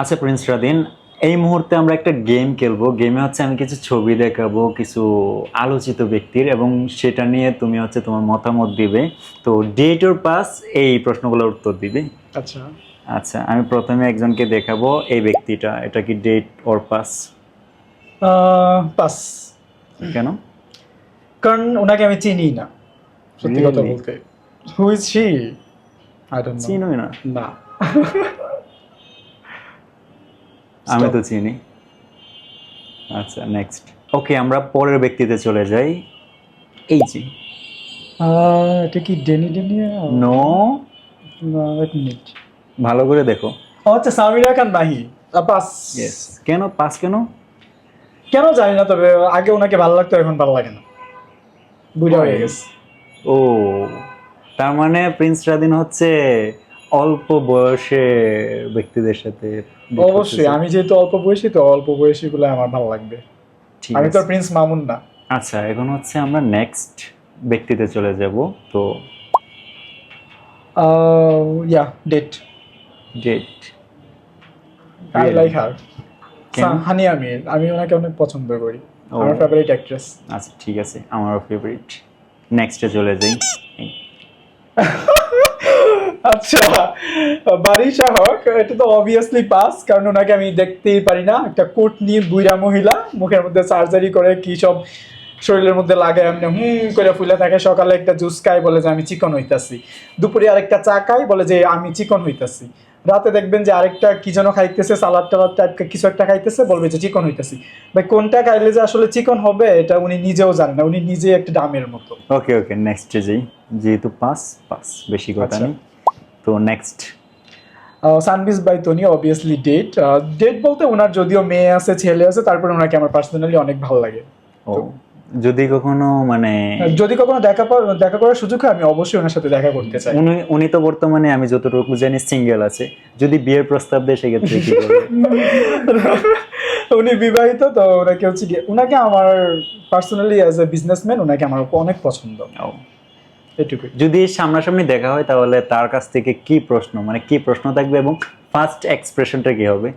আচ্ছা Prince Radin এই মুহূর্তে আমরা একটা গেম খেলব। গেমে হচ্ছে আমি কিছু ছবি দেখাবো কিছু আলোচিত ব্যক্তির এবং সেটা নিয়ে তুমি হচ্ছে তোমার মতামত দিবে। তো ডেট ওর পাস এই প্রশ্নগুলোর উত্তর দিবে। আচ্ছা। আচ্ছা আমি প্রথমে একজনকে দেখাবো এই ব্যক্তিটা এটা কি ডেট ওর পাস পাস কেন? কারণ ওনাকে আমি চিনি না সত্যি কথা বলতে। Who is she I don't know চিনোই না। না। আমি তো চিনি। আচ্ছা নেক্সট ওকে আমরা পরের ব্যক্তিতে চলে যাই। এই যে। এটা কি ডেনি ডেনি? নো এক মিনিট। ভালো করে দেখো। আচ্ছা সামিরা খান নাহি। পাস কেন? পাস কেন? কেন জানি না তবে আগে ওনাকে ভালো লাগতো এখন ভালো লাগে না। বুঝা হয়ে গেছে। ও তার মানে প্রিন্স রাদিন হচ্ছে অল্প বয়সে ব্যক্তিদের সাথে অবশ্যই আমি যেহেতু অল্প বয়সী তো অল্প বয়সী গুলো আমার ভালো লাগবে। আমি তো প্রিন্স মামুন না। আচ্ছা এখন হচ্ছে আমরা নেক্সট ব্যক্তিতে চলে যাব তো yeah date date I like her honey আমির আমি ওনাকে অনেক পছন্দ করি। আমার ফেভারিট অ্যাক্ট্রেস আচ্ছা ঠিক আছে আমারও ফেভারিট নেক্সটে চলে যাই। আচ্ছা বাড়ি শাহক এটা তো অবভিয়াসলি পাস কারণ ওনাকে আমি দেখতেই পারি না। একটা কোট নিয়ে বুইরা মহিলা মুখের মধ্যে সার্জারি করে কি সব শরীরের মধ্যে লাগায় এমনি হুম করে ফুলে থাকে সকালে একটা জুস খাই বলে যে আমি চিকন হইতাছি। দুপুরে আরেকটা চা খাই বলে যে আমি চিকন হইতাছি। রাতে দেখবেন যে আরেকটা কি যেন খাইতেছে সালাদ টালাদ টাইপ কিছু একটা খাইতেছে বলবে যে চিকন হইতাছি। ভাই কোনটা খাইলে যে আসলে চিকন হবে এটা উনি নিজেও জানেন না উনি নিজে একটা ডামের মতো। ওকে ওকে নেক্সট যাই যেহেতু পাস পাস বেশি কথা আচ্ছা। নেই। তো next সানবিস by Tony obviously date date বলতে ওনার যদিও মেয়ে আছে ছেলে আছে তারপরে ওনাকে আমার পার্সোনালি অনেক ভালো লাগে। ও যদি কখনো মানে যদি কখনো দেখা দেখা করার সুযোগ হয় আমি অবশ্যই ওনার সাথে দেখা করতে চাই। উনি উনি তো বর্তমানে আমি যতটুকু জানি সিঙ্গেল আছে। যদি বিয়ের প্রস্তাব দেয় সেক্ষেত্রে কি উনি বিবাহিত তো ওনাকে হচ্ছে ওনাকে আমার পার্সোনালি অ্যাজ এ বিজনেসম্যান ওনাকে আমার অনেক পছন্দ। এটুকুই। যদি সামনাসামনি দেখা হয় তাহলে তার কাছ থেকে কি প্রশ্ন? মানে কি প্রশ্ন থাকবে এবং ফার্স্ট এক্সপ্রেশনটা কি হবে?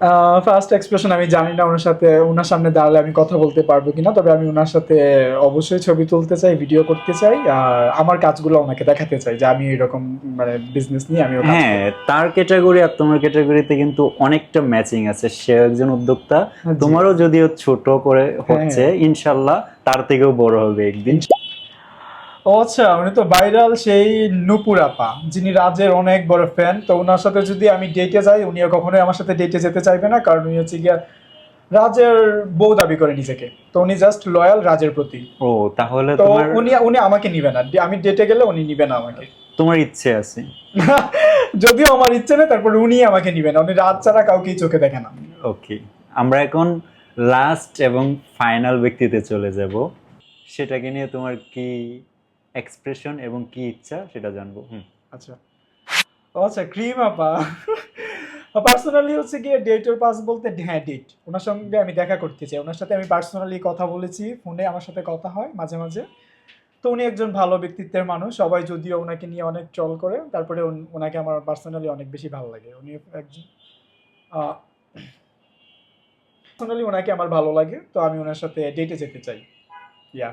ফার্স্ট এক্সপ্রেশন আমি জানি না ওনার সাথে ওনার সামনে দাঁড়ালে আমি কথা বলতে পারব কিনা তবে আমি ওনার সাথে অবশ্যই ছবি তুলতে চাই ভিডিও করতে চাই আর আমার কাজগুলো ওনাকে দেখাতে চাই যে আমি এরকম মানে বিজনেস নিয়ে আমি হ্যাঁ তার ক্যাটাগরি আর তোমার ক্যাটাগরিতে কিন্তু অনেকটা ম্যাচিং আছে। সে একজন উদ্যোক্তা হ্যাঁ, তোমারও যদিও ছোট করে হচ্ছে ইনশাল্লাহ তার থেকেও বড় হবে একদিন। ও আচ্ছা উনি তো ভাইরাল সেই নুপুর আপা যিনি রাজের অনেক বড় ফ্যান তো ওনার সাথে যদি আমি ডেটে যাই উনিও কখনোই আমার সাথে ডেটে যেতে চাইবে না কারণ উনি হচ্ছে গিয়া রাজের বউ দাবি করে নিজেকে। তো উনি জাস্ট লয়াল রাজের প্রতি। ও তাহলে তো তোমার উনি উনি আমাকে নিবে না। আমি ডেটে গেলে উনি নিবে না আমাকে। তোমার ইচ্ছে আছে। যদিও আমার ইচ্ছে নেই তারপর উনি আমাকে নিবে না। উনি রাত ছাড়া কাউকেই চোখে দেখে না। ওকে আমরা এখন লাস্ট এবং ফাইনাল ব্যক্তিতে চলে যাব। সেটাকে নিয়ে তোমার কি এক্সপ্রেশন এবং কি ইচ্ছা সেটা জানব। হুম। আচ্ছা। ও আচ্ছা ক্রিম আপা। পার্সোনালি হচ্ছে গিয়ে ডেট ওর পাস বলতে হ্যাঁ ডেট ওনার সঙ্গে আমি দেখা করতে চাই। ওনার সাথে আমি পার্সোনালি কথা বলেছি ফোনে আমার সাথে কথা হয় মাঝে মাঝে। তো উনি একজন ভালো ব্যক্তিত্বের মানুষ। সবাই যদিও ওনাকে নিয়ে অনেক ট্রল করে, তারপরে ওনাকে আমার পার্সোনালি অনেক বেশি ভালো লাগে। উনি একজন পার্সোনালি ওনাকে আমার ভালো লাগে। তো আমি ওনার সাথে ডেটে যেতে চাই। ইয়া